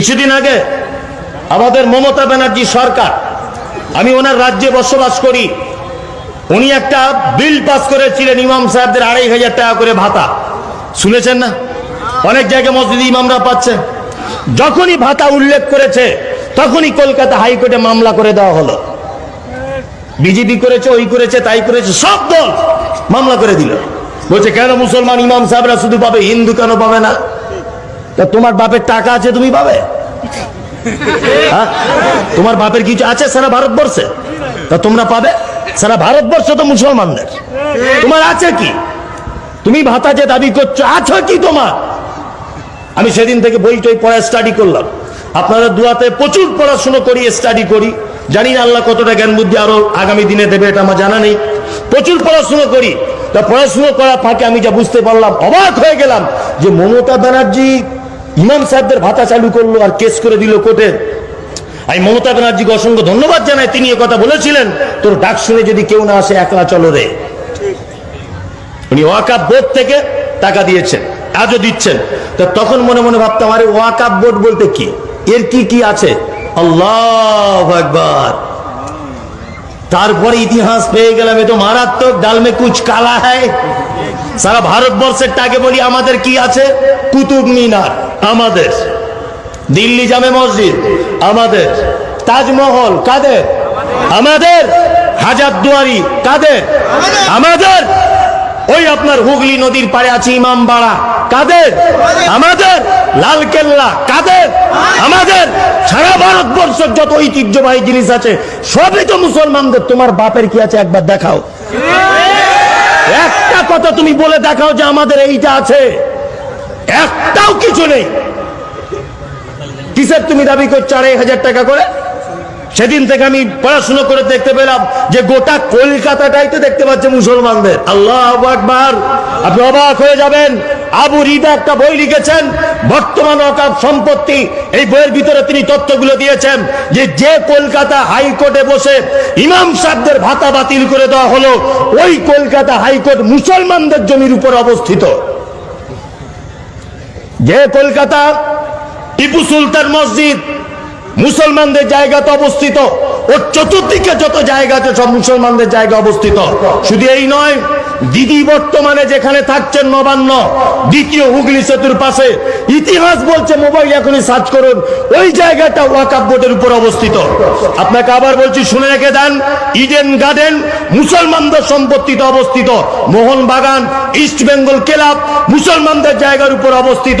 কিছুদিন আগে আমাদের মমতা ব্যানার্জি সরকার, আমি ওনার রাজ্যে বসবাস করি, উনি একটা বিল পাস করেছিলেন ইমাম সাহেবদের আড়াই হাজার টাকা করে ভাতা। শুনেছেন না? অনেক জায়গায় মসজিদ ইমামরা পাচ্ছে। যখনই ভাতা উল্লেখ করেছে, তখনই কলকাতা হাইকোর্টে মামলা করে দেওয়া হলো। বিজেপি করেছে, ওই করেছে, তাই করেছে, সব দল মামলা করে দিল। বলছে, কেন মুসলমান ইমাম সাহেবরা শুধু পাবে, হিন্দু কেন পাবে না? তা তোমার বাপের টাকা আছে তুমি পাবে? হ্যাঁ? তোমার বাপের কিছু আছে সারা ভারতবর্ষে? তা তোমরা পাবে? সারা ভারতবর্ষ তো মুসলমানদের। তোমার আছে কি? তুমি ভাতা যে দাবি করছ আছে কি তোমার? আমি সেদিন থেকে বই টই পড়া স্টাডি করলাম। আপনারা দুয়াতে প্রচুর পড়াশুনো করি স্টাডি করি। জানি না আল্লাহ কতটা জ্ঞান বুদ্ধি আরও আগামী দিনে দেবে এটা আমার জানা নেই। প্রচুর পড়াশুনো করি। তা পড়াশুনো করার ফাঁকে আমি যা বুঝতে পারলাম অবাক হয়ে গেলাম যে মমতা ব্যানার্জি ইমাম সাহেবদের ভাতা চালু করল আর কেস করে দিল কোর্টে আমি মমতা ব্যানার্জিকে অসংখ্য ধন্যবাদ জানাই, তিনি কথা বলেছিলেন, তোর ডাক শুনে যদি কেউ না আসে, একলা চলো রে। উনি ওয়াকাপ বোর্ড থেকে টাকা দিয়েছেন, আজও দিচ্ছেন। তো তখন মনে মনে ভাবতাম, আরে ওয়াকাপ বোর্ড বলতে কি? এর কি কি আছে? আল্লাহ একবার তারপরে ইতিহাস পেয়ে গেলাম, এ তো মারাত্মক ডালমে কুচ কালা হ্যায়। সারা ভারতবর্ষের টাকে বলি, আমাদের কি আছে? কুতুব মিনার, আমাদের। দিল্লি জামে মসজিদ, আমাদের। তাজমহল, কাদের? আমাদের। হাজার দুয়ারি, কাদের? আমাদের। ওই আপনার হুগলি নদীর পাড়ে আছে ইমাম বাড়া। কাদের? আমাদের লাল কেল্লা কাদের? আমাদের সারা ভারতবর্ষের যত ঐতিহ্যবাহী জিনিস আছে, সবই তো মুসলমানদের। তোমার বাপের কি আছে? একবার দেখাও। একটা কথা তুমি বলে দেখাও যে আমাদের এইটা আছে। একটাও কিছু নেই। কিসের তুমি দাবি করছ? আড়াই হাজার টাকা করে? সেদিন থেকে আমি পড়াশুনো করে দেখতে পেলাম যে গোটা কলকাতাটাই তো দেখতে পাচ্ছে মুসলমানদের। আল্লাহ আকবার। আপনি অবাক হয়ে যাবেন, আবু রিদা একটা বই লিখেছেন, বর্তমান অকাপ সম্পত্তি। এই বইয়ের ভিতরে তিনি তথ্যগুলো দিয়েছেন যে যে কলকাতা হাইকোর্টে বসে ইমাম সাহেবদের ভাতা বাতিল করে দেওয়া হলো, ওই কলকাতা হাইকোর্ট মুসলমানদের জমির উপর অবস্থিত। যে কলকাতা টিপু সুলতান মসজিদ মুসলমানদের জায়গা তো অবস্থিত। ওর চতুর্দিকে যত জায়গা আছে, সব মুসলমানদের জায়গা অবস্থিত। শুধু এই নয় দিদি বর্তমানে যেখানে থাকছেন নবান্ন, দ্বিতীয় হুগলি সেতুর পাশে ইতিহাস বলছে, মোবাইল এখনই সার্চ করুন। ওই জায়গাটা ওয়াকাপ বোর্ডের উপর অবস্থিত। আপনাকে আবার বলছি, শুনে রেখে দেন, ইডেন গার্ডেন, মুসলমানদের সম্পত্তিতে অবস্থিত। মোহনবাগান, ইস্ট বেঙ্গল ক্লাব, মুসলমানদের জায়গার উপর অবস্থিত।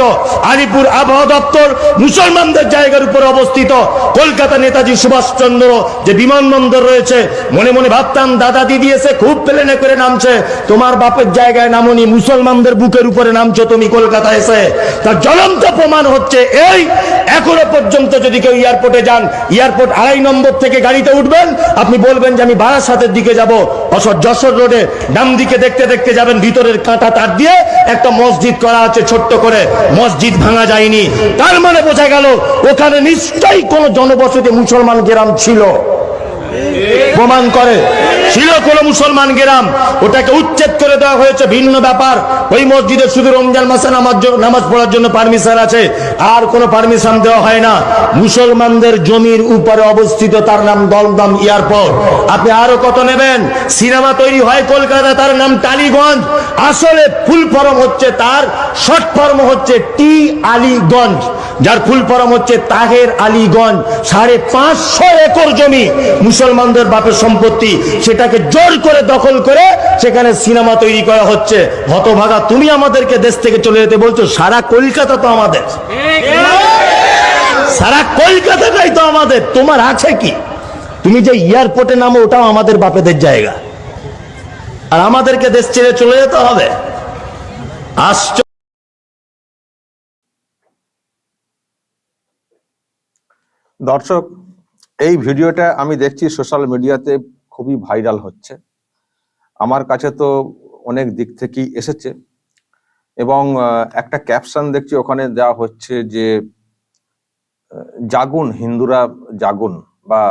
আলিপুর আবহাওয়া দপ্তর, মুসলমানদের জায়গার উপর অবস্থিত। কলকাতা নেতাজি সুভাষচন্দ্র যে বিমানবন্দর রয়েছে, মনে মনে ভাবতাম, দাদা দিদি এসে খুব প্লেনে করে নামছে। তোমার বাপের জায়গায় নামনি, মুসলমানদের বুকের উপরে নামছো, তুমি কলকাতা এসে। তার জ্বলন্ত প্রমাণ হচ্ছে এই, এখনও পর্যন্ত যদি কেউ এয়ারপোর্টে যান, এয়ারপোর্ট আড়াই নম্বর থেকে গাড়িতে উঠবেন, আপনি বলবেন যে আমি বারাসাতের দিকে যাব। অসর যশোর রোডে ডান দিকে দেখতে দেখতে যাবেন, ভিতরের কাঁটা তার দিয়ে একটা মসজিদ করা আছে ছোট্ট করে। মসজিদ ভাঙা যায়নি। তার মানে বোঝা গেল, ওখানে নিশ্চয়ই কোনো জনবসতি মুসলমান গ্রাম ছিল। প্রমাণ করে। ছিল মুসলমান গ্রাম, ওটাকে উচ্ছেদ করে দেওয়া হয়েছে, ভিন্ন ব্যাপার। ওই মসজিদে শুধু রমজান মাসে নামাজ পড়ার জন্য পারমিশন আছে, আর কোনো পারমিশন দেওয়া হয় না। মুসলমানদের জমির উপরে অবস্থিত তার নাম দমদম এয়ারপোর্ট। আপনি আরও কত নেবেন? সিনেমা তৈরি হয় কলকাতা তার নাম টালিগঞ্জ। আসলে ফুল ফর্ম হচ্ছে তার, শর্ট ফর্ম হচ্ছে টি আলীগঞ্জ। যার ফুল ফর্ম হচ্ছে তাহের আলীগঞ্জ। সাড়ে পাঁচশো একর জমি মুসলমানদের বাপের সম্পত্তি সেটাকে জোর করে দখল করে সেখানে সিনেমা তৈরি করা হচ্ছে। হতভাগা তুমি আমাদেরকে দেশ থেকে চলে যেতে বলছো সারা কলকাতা তো আমাদের। সারা কলকাতাটাই তো আমাদের। তোমার আছে কি? তুমি যে এয়ারপোর্টে নামো ওটাও আমাদের বাপেদের জায়গা। আর আমাদেরকে দেশ ছেড়ে চলে যেতে হবে। আশ্চর্য দর্শক এই ভিডিওটা আমি দেখছি সোশ্যাল মিডিয়াতে খুবই ভাইরাল হচ্ছে। আমার কাছে তো অনেক দিক থেকেই এসেছে এবং একটা ক্যাপশন দেখছি, ওখানে দেওয়া হচ্ছে যে জাগুন, হিন্দুরা জাগুন বা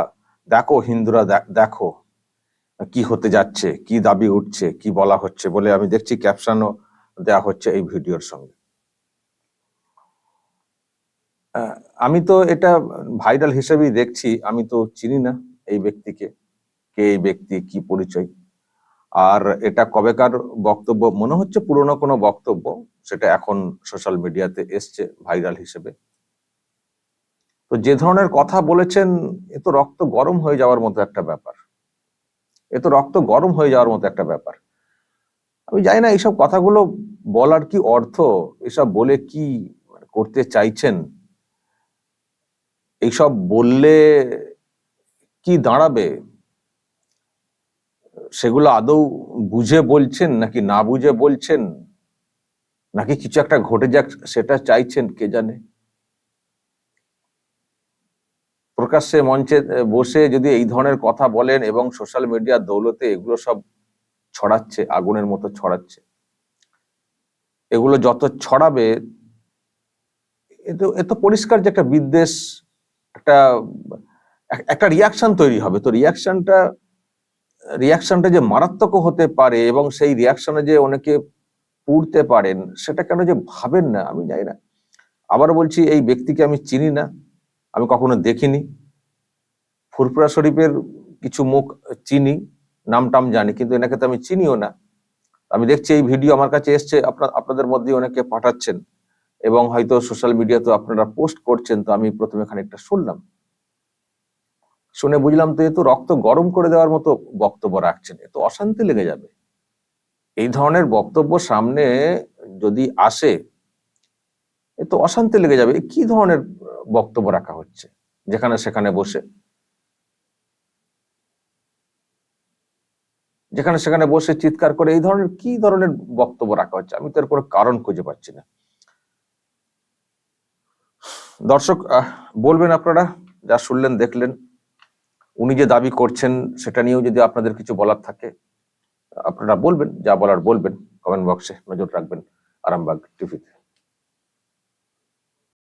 দেখো হিন্দুরা দেখো কি হতে যাচ্ছে, কি দাবি উঠছে, কি বলা হচ্ছে বলে আমি দেখছি ক্যাপশনও দেওয়া হচ্ছে এই ভিডিওর সঙ্গে। আমি তো এটা ভাইরাল হিসেবেই দেখছি, আমি তো চিনি না এই ব্যক্তিকে। কে এই ব্যক্তি, কি পরিচয়? আর এটা কবেকার বক্তব্য? মনে হচ্ছে পুরনো কোনো বক্তব্য, সেটা এখন সোশ্যাল মিডিয়াতে এসছে ভাইরাল হিসেবে। তো যে ধরনের কথা বলেছেন, এ তো রক্ত গরম হয়ে যাওয়ার মতো একটা ব্যাপার। এ তো রক্ত গরম হয়ে যাওয়ার মতো একটা ব্যাপার। আমি জানি না, এইসব কথাগুলো বলার কি অর্থ? এসব বলে কি করতে চাইছেন? এইসব বললে কি দাঁড়াবে? সেগুলো আদৌ বুঝে বলছেন নাকি না বুঝে বলছেন? নাকি কিছু একটা ঘটে যাক সেটা চাইছেন, কে জানে? প্রকাশ্যে মঞ্চে বসে যদি এই ধরনের কথা বলেন এবং সোশ্যাল মিডিয়ার দৌলতে এগুলো সব ছড়াচ্ছে, আগুনের মতো ছড়াচ্ছে। এগুলো যত ছড়াবে এতো পরিষ্কার যে একটা বিদ্বেষ, একটা একটা রিয়াকশন তৈরি হবে। তো রিয়াকশনটা রিয়াকশনটা যে মারাত্মক হতে পারে এবং সেই রিয়াকশনে যে অনেকে পুড়তে পারেন, সেটা কেন যে ভাবেন না? আমি জানি না। আবার বলছি, এই ব্যক্তিকে আমি চিনি না, আমি কখনো দেখিনি। ফুরফুরা শরীফের কিছু মুখ চিনি নাম টাম জানি, কিন্তু এনাকে তো আমি চিনিও না। আমি দেখছি এই ভিডিও আমার কাছে এসছে আপনার আপনাদের মধ্যে অনেকে পাঠাচ্ছেন এবং হয়তো সোশ্যাল মিডিয়াতে আপনারা পোস্ট করছেন, তো আমি প্রথমে খানিকটা শুনলাম। শুনে বুঝলাম তো এ তো রক্ত গরম করে দেওয়ার মতো বক্তব্য রাখছেন। এ তো অশান্তি লেগে যাবে। এই ধরনের বক্তব্য সামনে যদি আসে, এ তো অশান্তি লেগে যাবে। কি ধরনের বক্তব্য রাখা হচ্ছে যেখানে সেখানে বসে? যেখানে সেখানে বসে চিৎকার করে এই ধরনের কি ধরনের বক্তব্য রাখা হচ্ছে? আমি তো এর কোনো কারণ খুঁজে পাচ্ছি না। দর্শক বলবেন আপনারা, যা শুনলেন, দেখলেন। উনি যে দাবি করছেন, সেটা নিয়েও যদি আপনাদের কিছু বলার থাকে, আপনারা বলবেন, যা বলার বলবেন কমেন্ট বক্সে নজর রাখবেন, আরামবাগ টিভিতে